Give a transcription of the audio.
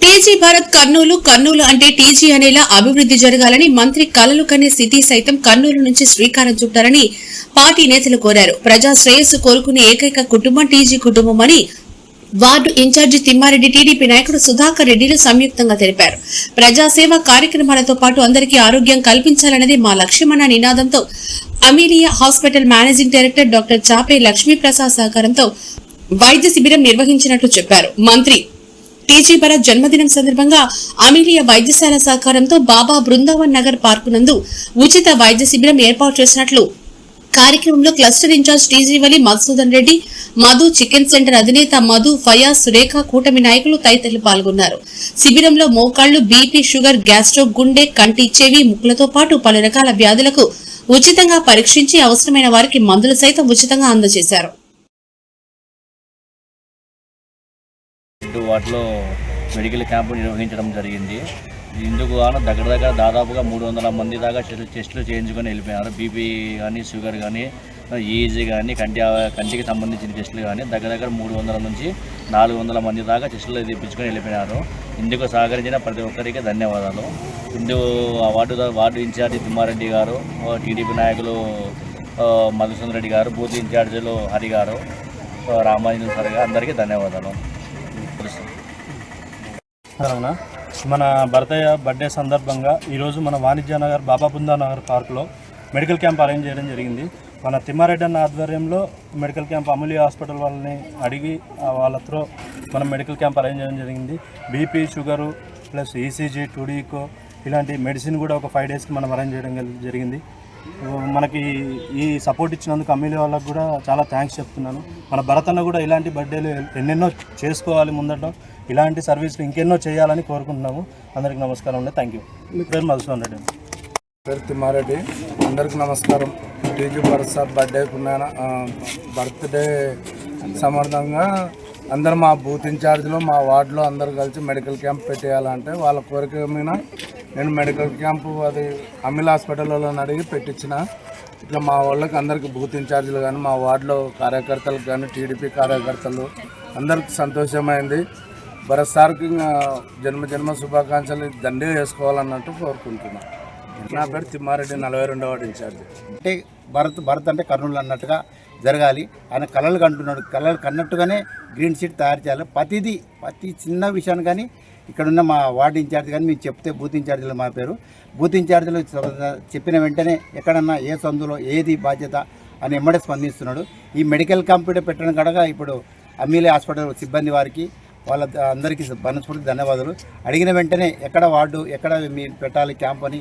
TG Bharat Kurnool Kurnool అంటే TG అనేలా అభివృద్ధి జరగాలని మంత్రి కలలు కనే స్థితి సైతం కర్నూలు నుంచి శ్రీకారం చుట్టారని పార్టీ నేతలు కోరారు. ప్రజా శ్రేయస్సు కోరుకునే ఏకైక కుటుంబం టీజీ కుటుంబం అని వార్డు ఇన్ఛార్జి తిమ్మారెడ్డి టీడీపీ నాయకుడు సుధాకర్ రెడ్డిలు సంయుక్తంగా తెలిపారు. ప్రజాసేవ కార్యక్రమాలతో పాటు అందరికీ ఆరోగ్యం కల్పించాలన్నది మా లక్ష్యమన్న నినాదంతో Amelia hospital managing director doctor Chape Lakshmiprasad సహకారంతో వైద్య శిబిరం నిర్వహించినట్లు చెప్పారు. మంత్రి టీజీ భరత్ జన్మదినం సందర్భంగా అమీలియా వైద్యశాల సహకారంతో బాబా బృందావన్ నగర్ పార్కు నందు ఉచిత వైద్య శిబిరం ఏర్పాటు చేసినట్లు కార్యక్రమంలో క్లస్టర్ ఇన్ఛార్జ్ టీజీవలి మధుసూదన్ రెడ్డి మధు చికెన్ సెంటర్ అధినేత మధు ఫయాజ్ సురేఖ కూటమి నాయకులు తదితరులు పాల్గొన్నారు. శిబిరంలో మోకాళ్ళు బీపీ షుగర్ గ్యాస్ట్రో గుండె కంటి చెవి ముక్కులతో పాటు పలు రకాల వ్యాధులకు ఉచితంగా పరీక్షించి అవసరమైన వారికి మందులు సైతం ఉచితంగా అందజేశారు. అటు వాటిలో మెడికల్ క్యాంపు నిర్వహించడం జరిగింది. ఇందుకు గాను దగ్గర దగ్గర దాదాపుగా మూడు వందల మంది దాకా టెస్టులు చేయించుకొని వెళ్ళిపోయారు బీపీ కానీ షుగర్ కానీ ఈజీ కానీ కంటి కంటికి సంబంధించిన టెస్టులు కానీ దగ్గర దగ్గర మూడు వందల నుంచి నాలుగు వందల మంది దాకా టెస్టులు తెప్పించుకొని వెళ్ళిపోయినారు. ఇందుకు సహకరించిన ప్రతి ఒక్కరికి ధన్యవాదాలు. ఇందుకు ఆ వార్డు వార్డు ఇన్ఛార్జి తిమ్మారెడ్డి గారు టీడీపీ నాయకులు మధుసూన్ రెడ్డి గారు బూత్ ఇన్ఛార్జీలు హరి గారు ఆ, సార్ గారు అందరికీ ధన్యవాదాలు. అవునా మన భరతయ్య బర్త్డే సందర్భంగా ఈరోజు మన వాణిజ్య నగర్ బాబా బృందా నగర్ పార్క్లో మెడికల్ క్యాంప్ అరేంజ్ చేయడం జరిగింది. మన తిమ్మారెడ్డి అన్న ఆధ్వర్యంలో మెడికల్ క్యాంప్ అమూల్య హాస్పిటల్ వాళ్ళని అడిగి వాళ్ళతో మనం మెడికల్ క్యాంప్ అరేంజ్ చేయడం జరిగింది. BP sugar plus ECG two D echo ఇలాంటి మెడిసిన్ కూడా ఒక ఫైవ్ డేస్కి మనం అరేంజ్ చేయడం జరిగింది. మనకి ఈ సపోర్ట్ ఇచ్చినందుకు అమ్మిలే వాళ్ళకు కూడా చాలా థ్యాంక్స్ చెప్తున్నాను. మన భరత్ కూడా ఇలాంటి బర్త్డేలు ఎన్నెన్నో చేసుకోవాలి ముందట. ఇలాంటి సర్వీసులు ఇంకెన్నో చేయాలని కోరుకుంటున్నాము. అందరికీ నమస్కారం అండి. థ్యాంక్ యూ మీ పేరు మధుసూన్ రెడ్డి. పేరు తిమ్మారెడ్డి. అందరికి నమస్కారం. TG Bharat sir birthday birthday సమర్థంగా అందరు మా బూత్ ఇన్ఛార్జ్లో మా వార్డులో అందరు కలిసి మెడికల్ క్యాంప్ పెట్టేయాలంటే వాళ్ళ కోరిక మీద నేను మెడికల్ క్యాంపు అది అమిల్ హాస్పిటల్లో అడిగి పెట్టించిన. ఇట్లా మా వాళ్ళకి అందరికీ బూత్ ఇన్ఛార్జీలు కానీ మా వార్డులో కార్యకర్తలకు కానీ టీడీపీ కార్యకర్తలు అందరికి సంతోషమైంది. భరత్ సార్కి ఇంకా జన్మ జన్మ శుభాకాంక్షలు దండే వేసుకోవాలన్నట్టు కోరుకుంటున్నాను నా పేరు తిమ్మారెడ్డి నలభై రెండవ వార్డు ఇన్ఛార్జ్. అంటే భరత్ భరత్ అంటే కర్నూలు అన్నట్టుగా జరగాలి. ఆయన కళలు కంటున్నాడు. కళలు కన్నట్టుగానే గ్రీన్ సీట్ తయారు చేయాలి. ప్రతిదీ ప్రతి చిన్న విషయాన్ని కానీ ఇక్కడున్న మా వార్డు ఇన్ఛార్జ్ కానీ మీరు చెప్తే బూత్ ఇన్ఛార్జీలు మా పేరు. బూత్ ఇన్ఛార్జీలు చెప్పిన వెంటనే ఎక్కడన్నా ఏ సందులో ఏది బాధ్యత అని ఎమ్మడే స్పందిస్తున్నాడు. ఈ మెడికల్ కంప్యూటర్ పెట్టడం కడగా ఇప్పుడు అమ్మీలే హాస్పిటల్ సిబ్బంది వారికి వాళ్ళ అందరికీ మనస్ఫూర్తి ధన్యవాదాలు. అడిగిన వెంటనే ఎక్కడ వార్డు ఎక్కడ మీరు పెట్టాలి క్యాంప్ అని